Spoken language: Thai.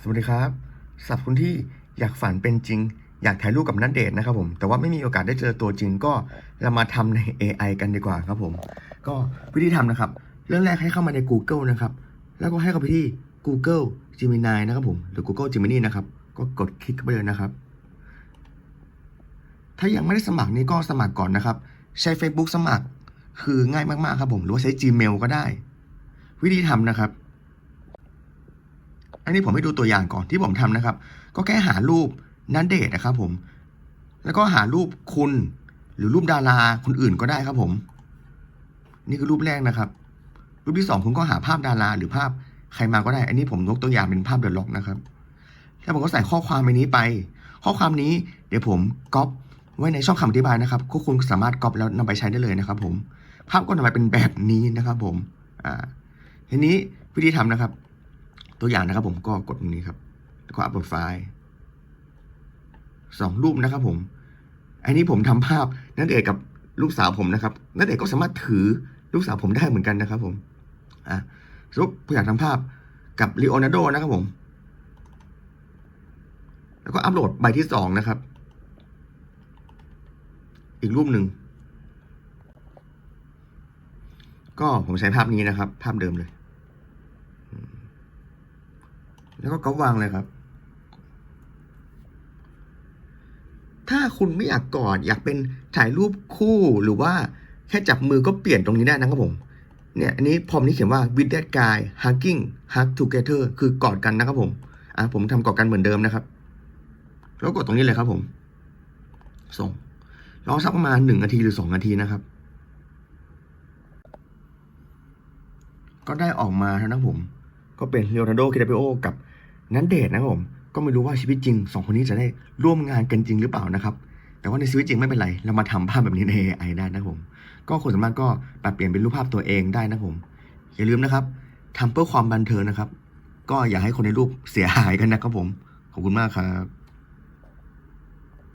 สวัสดีครับสำหรับคนที่อยากฝันเป็นจริง อยากถ่ายรูปกับนัดเดทนะครับผม แต่ว่าไม่มีโอกาสได้เจอตัวจริงก็เรามาทำใน AI กันดีกว่าครับผม ก็วิธีทำนะครับ เรื่องแรกให้เข้ามาใน Google นะครับ แล้วก็ให้เข้าไปที่ Google Gemini นะครับผม หรือ Google Gemini นะครับ ก็กดคลิกไปเลยนะครับ ถ้ายังไม่ได้สมัครนี่ก็สมัครก่อนนะครับ ใช้ Facebook สมัครคือง่ายมากๆครับผม หรือว่าใช้ Gmail ก็ได้ วิธีทำนะครับ อันนี้ผมให้ดูตัวอย่างก่อนที่ผมทำนะครับ ก็แค่หารูปนันเดทนะครับผม แล้วก็หารูปคุณหรือรูปดาราคนอื่นก็ได้ครับผม นี่คือรูปแรกนะครับ รูปที่สองคุณก็หาภาพดาราหรือภาพใครมาก็ได้ อันนี้ผมยกตัวอย่างเป็นภาพเดอะล็อกนะครับ แล้วผมก็ใส่ข้อความในนี้ไป ข้อความนี้เดี๋ยวผมก๊อปไว้ในช่องคำอธิบายนะครับก็คุณสามารถก๊อปแล้วนำไปใช้ได้เลยนะครับ ผม ภาพก็นำมาเป็นแบบนี้นะครับ ผม อ่า ทีนี้วิธีทำนะครับ ตัวอย่างนะครับ ผมก็กดตรงนี้ครับแล้วก็อัปโหลดไฟล์สองรูปนะครับ ผม อันนี้ผมทำภาพนันเอกกับลูกสาวผมนะครับนันเอกก็สามารถถือลูกสาวผมได้เหมือนกันนะครับ ผมอะสมมติผมอยากทำภาพกับลีโอนาร์โดนะครับผม แล้วก็อัปโหลดใบที่สองนะครับ อีกรูปหนึ่ง ก็ผมใช้ภาพนี้นะครับ ภาพเดิมเลย แล้วก็ก๊อปวางเลยครับ ถ้าคุณไม่อยากกอดอยากเป็นถ่ายรูปคู่หรือว่าแค่จับมือก็เปลี่ยนตรงนี้ได้นะครับผม เนี่ยอันนี้พอมนี้เขียนว่า with that guy hugging hug together คือกอดกันนะครับผมอะผมทำกอดกันเหมือนเดิมนะครับ แล้วกดตรงนี้เลยครับผม ส่งรอสักประมาณหนึ่งนาทีหรือสองนาทีนะครับ ก็ได้ออกมาแล้วนะผม ก็เป็นเลโอนาร์โดคิดาเปโอกับนันเดทนะครับผมก็ไม่รู้ว่าชีวิตจริงสองคนนี้จะได้ร่วมงานกันจริงหรือเปล่านะครับ แต่ว่าในชีวิตจริงไม่เป็นไร เรามาทำภาพแบบนี้ใน AI ได้นะครับผม ก็คนสามารถก็ปรับเปลี่ยนเป็นรูปภาพตัวเองได้นะครับผม อย่าลืมนะครับทำเพื่อความบันเทิงนะครับ ก็อย่าให้คนในรูปเสียหายกันนะครับผม ขอบคุณมากครับ